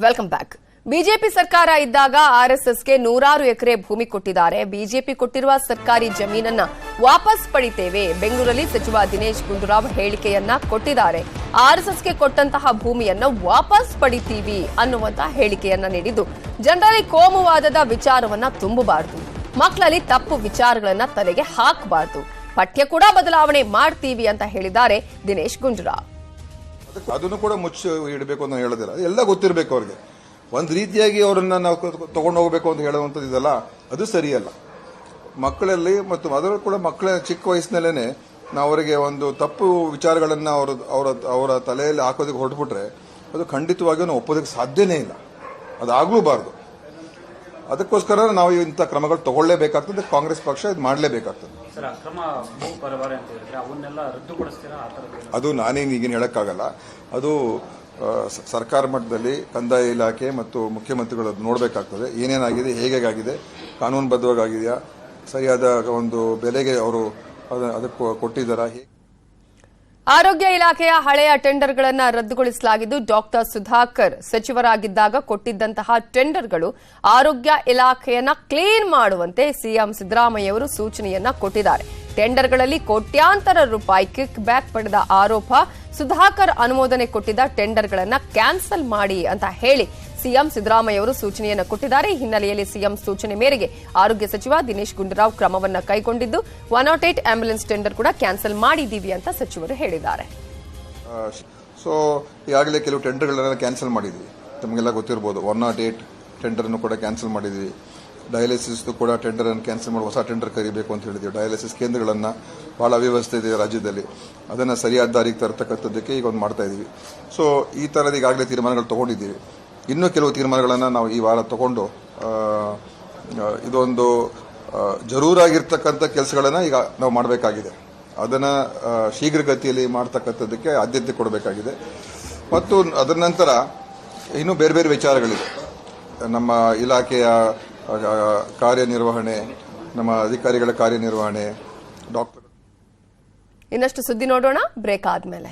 Welcome back BJP ಸರ್ಕಾರ ಇದ್ದಾಗ ಆರ್ಎಸ್ಎಸ್ಗೆ ನೂರಾರು ಎಕರೆ ಭೂಮಿ ಕೊಟ್ಟಿದ್ದಾರೆ. ಬಿಜೆಪಿ ಕೊಟ್ಟಿರುವ ಸರ್ಕಾರಿ ಜಮೀನನ್ನ ವಾಪಸ್ ಪಡಿತೇವೆ. ಬೆಂಗಳೂರಲ್ಲಿ ಸಚಿವ ದಿನೇಶ್ ಗುಂಡೂರಾವ್ ಹೇಳಿಕೆಯನ್ನ ಕೊಟ್ಟಿದ್ದಾರೆ. ಆರ್ಎಸ್ಎಸ್ಗೆ ಕೊಟ್ಟಂತಹ ಭೂಮಿಯನ್ನ ವಾಪಸ್ ಪಡಿತೀವಿ ಅನ್ನುವಂತಹ ಹೇಳಿಕೆಯನ್ನ ನೀಡಿದ್ದು. ಜನರಲ್ಲಿ ಕೋಮುವಾದದ ವಿಚಾರವನ್ನ ತುಂಬಬಾರದು. ಮಕ್ಕಳಲ್ಲಿ ತಪ್ಪು ವಿಚಾರಗಳನ್ನ ತಲೆಗೆ ಹಾಕಬಾರದು. ಪಠ್ಯ ಕೂಡ ಬದಲಾವಣೆ ಮಾಡ್ತೀವಿ ಅಂತ ಹೇಳಿದ್ದಾರೆ ದಿನೇಶ್ ಗುಂಡೂರಾವ್. ಅದನ್ನು ಕೂಡ ಮುಚ್ಚಿ ಇಡಬೇಕು ಅಂತ ಹೇಳೋದಿಲ್ಲ ಎಲ್ಲ ಗೊತ್ತಿರಬೇಕು ಅವ್ರಿಗೆ. ಒಂದು ರೀತಿಯಾಗಿ ಅವರನ್ನು ನಾವು ತಗೊಂಡು ಹೋಗಬೇಕು ಅಂತ ಹೇಳುವಂಥದ್ದು ಇದಲ್ಲ, ಅದು ಸರಿಯಲ್ಲ. ಮಕ್ಕಳಲ್ಲಿ ಮತ್ತು ಅದರಲ್ಲೂ ಕೂಡ ಮಕ್ಕಳ ಚಿಕ್ಕ ವಯಸ್ಸಿನಲ್ಲೇ ನಾವು ಅವರಿಗೆ ಒಂದು ತಪ್ಪು ವಿಚಾರಗಳನ್ನು ಅವರ ಅವರ ಅವರ ತಲೆಯಲ್ಲಿ ಹಾಕೋದಕ್ಕೆ ಹೊರಟ್ಬಿಟ್ರೆ ಅದು ಖಂಡಿತವಾಗಿಯೂ ಒಪ್ಪೋದಕ್ಕೆ ಸಾಧ್ಯನೇ ಇಲ್ಲ. ಅದಾಗಲೂಬಾರ್ದು ಅದಕ್ಕೋಸ್ಕರ ನಾವು ಇಂಥ ಕ್ರಮಗಳು ತಗೊಳ್ಳೇಬೇಕಾಗ್ತದೆ ಕಾಂಗ್ರೆಸ್ ಪಕ್ಷ ಇದು ಮಾಡಲೇಬೇಕಾಗ್ತದೆ. ಅದು ನಾನೇನು ಈಗಿನ ಹೇಳೋಕ್ಕಾಗಲ್ಲ. ಅದು ಸರ್ಕಾರ ಮಟ್ಟದಲ್ಲಿ ಕಂದಾಯ ಇಲಾಖೆ ಮತ್ತು ಮುಖ್ಯಮಂತ್ರಿಗಳು ಅದು ನೋಡಬೇಕಾಗ್ತದೆ. ಏನೇನಾಗಿದೆ ಹೇಗಾಗಿದೆ ಕಾನೂನುಬದ್ಧವಾಗಿದೆಯಾ ಸರಿಯಾದ ಒಂದು ಬೆಲೆಗೆ ಅವರು ಅದ- ಅದಕ್ಕೆ ಕೊಟ್ಟಿದ್ದಾರಾ ಹೇಗೆ ಆರೋಗ್ಯ ಇಲಾಖೆಯ ಹಳೆಯ ಟೆಂಡರ್ಗಳನ್ನು ರದ್ದುಗೊಳಿಸಲಾಗಿದ್ದು, ಡಾಕ್ಟರ್ ಸುಧಾಕರ್ ಸಚಿವರಾಗಿದ್ದಾಗ ಕೊಟ್ಟಿದ್ದಂತಹ ಟೆಂಡರ್ಗಳು ಆರೋಗ್ಯ ಇಲಾಖೆಯನ್ನ ಕ್ಲೀನ್ ಮಾಡುವಂತೆ ಸಿಎಂ ಸಿದ್ದರಾಮಯ್ಯ ಅವರು ಸೂಚನೆಯನ್ನ ಕೊಟ್ಟಿದ್ದಾರೆ. ಟೆಂಡರ್ಗಳಲ್ಲಿ ಕೋಟ್ಯಾಂತರ ರೂಪಾಯಿ ಕಿಕ್ ಬ್ಯಾಕ್ ಪಡೆದ ಆರೋಪ, ಸುಧಾಕರ್ ಅನುಮೋದನೆ ಕೊಟ್ಟಿದ್ದ ಟೆಂಡರ್ಗಳನ್ನು ಕ್ಯಾನ್ಸಲ್ ಮಾಡಿ ಅಂತ ಹೇಳಿ ಸಿಎಂ ಸಿದ್ದರಾಮಯ್ಯ ಅವರು ಸೂಚನೆಯನ್ನು ಕೊಟ್ಟಿದ್ದಾರೆ. ಈ ಹಿನ್ನೆಲೆಯಲ್ಲಿ ಸಿಎಂ ಸೂಚನೆ ಮೇರೆಗೆ ಆರೋಗ್ಯ ಸಚಿವ ದಿನೇಶ್ ಗುಂಡೂರಾವ್ ಕ್ರಮವನ್ನು ಕೈಗೊಂಡಿದ್ದು, one not eight ambulance tender ಕೂಡ ಕ್ಯಾನ್ಸಲ್ ಮಾಡಿದ್ದೀವಿ ಅಂತ ಸಚಿವರು ಹೇಳಿದ್ದಾರೆ. ಸೊ, ಈಗಾಗಲೇ ಕೆಲವು ಟೆಂಡರ್ಗಳನ್ನ ಕ್ಯಾನ್ಸಲ್ ಮಾಡಿದ್ವಿ. ತಮಗೆಲ್ಲ ಗೊತ್ತಿರ್ಬೋದು, ಒನ್ ನಾಟ್ ಏಟ್ ಟೆಂಡರನ್ನು ಕೂಡ ಕ್ಯಾನ್ಸಲ್ ಮಾಡಿದ್ವಿ. ಡಯಾಲಿಸಿಸ್ ಕೂಡ ಟೆಂಡರನ್ನು ಕ್ಯಾನ್ಸಲ್ ಮಾಡಿ ಹೊಸ ಟೆಂಡರ್ ಕರಿಬೇಕು ಅಂತ ಹೇಳಿದ್ವಿ. ಡಯಾಲಿಸಿಸ್ ಕೇಂದ್ರಗಳನ್ನು ಭಾಳ ಅವ್ಯವಸ್ಥೆ ಇದೆ ರಾಜ್ಯದಲ್ಲಿ. ಅದನ್ನು ಸರಿಯಾದ ದಾರಿಗೆ ತರತಕ್ಕಂಥದ್ದಕ್ಕೆ ಈಗ ಒಂದು ಮಾಡ್ತಾ ಇದ್ದೀವಿ ಸೊ, ಈ ಥರದ ಈಗಾಗಲೇ ತೀರ್ಮಾನಗಳು ತೊಗೊಂಡಿದ್ದೀವಿ. ಇನ್ನೂ ಕೆಲವು ತೀರ್ಮಾನಗಳನ್ನು ನಾವು ಈ ವಾರ ತಗೊಂಡು ಇದೊಂದು ಜರೂರಾಗಿರ್ತಕ್ಕಂಥ ಕೆಲಸಗಳನ್ನು ಈಗ ನಾವು ಮಾಡಬೇಕಾಗಿದೆ. ಅದನ್ನು ಶೀಘ್ರಗತಿಯಲ್ಲಿ ಮಾಡ್ತಕ್ಕಂಥದ್ದಕ್ಕೆ ಆದ್ಯತೆ ಕೊಡಬೇಕಾಗಿದೆ. ಮತ್ತು ಅದರ ನಂತರ ಇನ್ನೂ ಬೇರೆ ಬೇರೆ ವಿಚಾರಗಳಿವೆ. ನಮ್ಮ ಇಲಾಖೆಯ ಕಾರ್ಯನಿರ್ವಹಣೆ, ನಮ್ಮ ಅಧಿಕಾರಿಗಳ ಕಾರ್ಯನಿರ್ವಹಣೆ, ಡಾಕ್ಟರ್ ಇನ್ನಷ್ಟು ಸುದ್ದಿ ನೋಡೋಣ, ಬ್ರೇಕ್ ಆದ್ಮೇಲೆ.